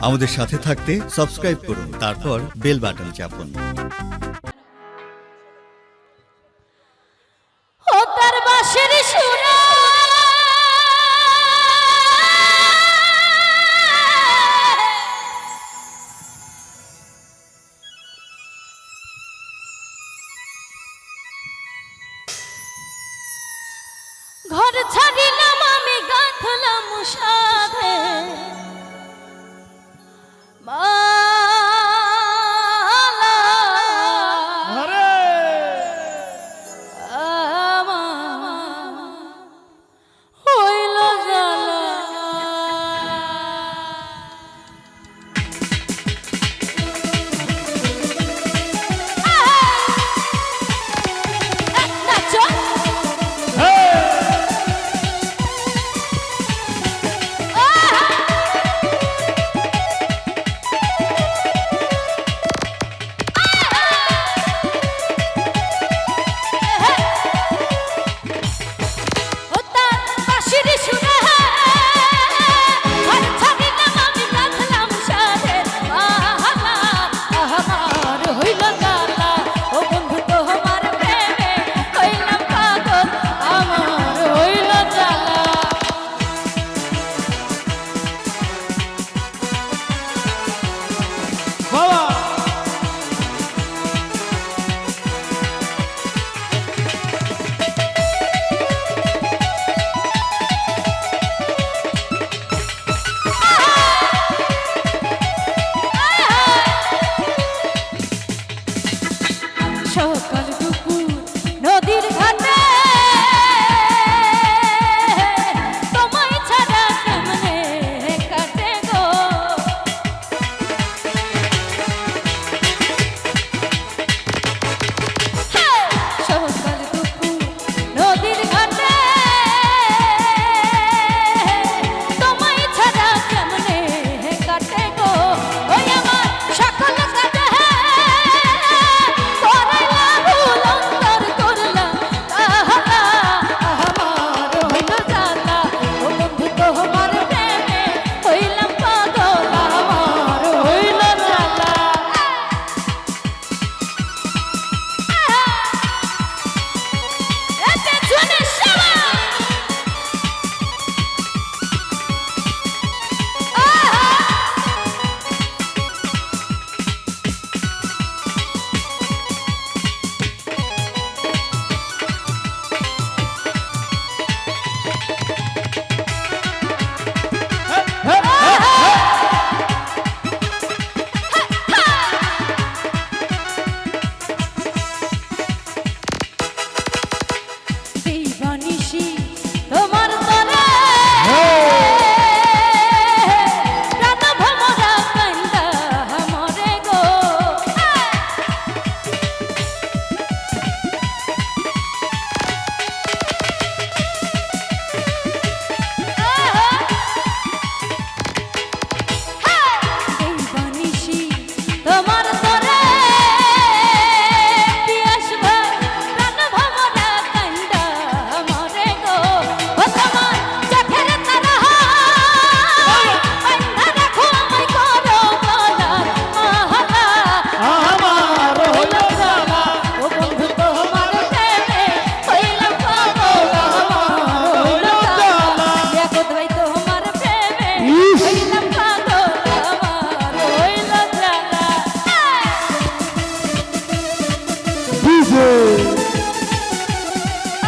আমাদের সাথে থাকতে সাবস্ক্রাইব করুন তারপর বেল বাটন চাপুন। ঘর ছাড়িলাম আমি গাঁথলাম সাধে।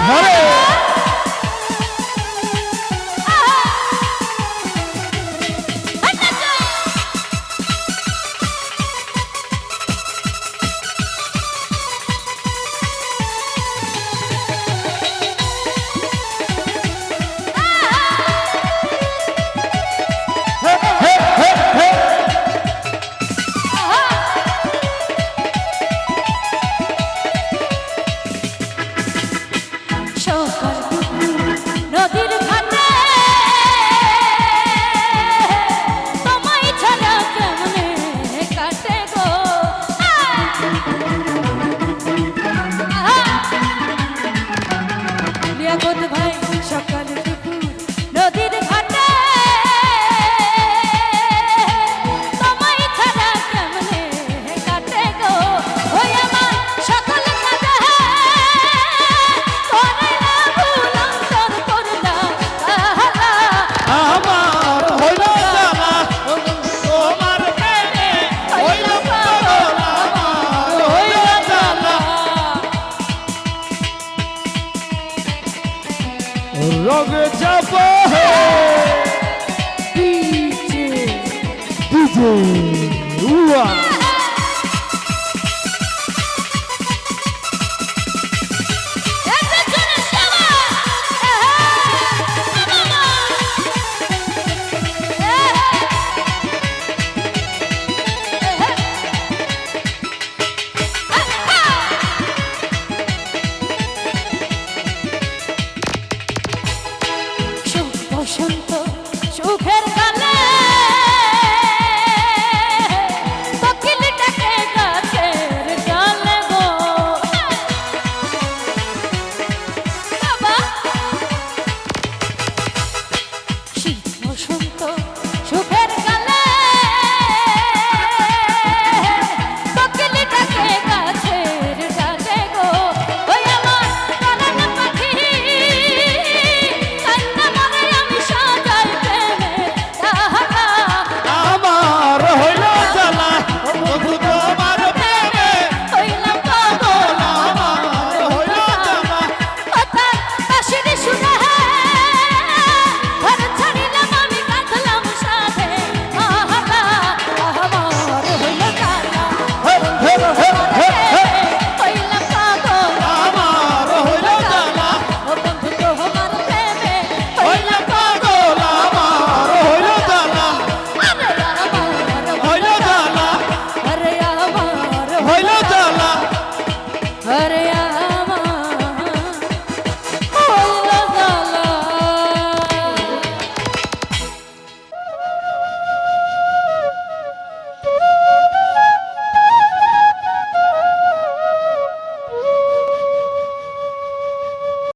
হরে Jesus.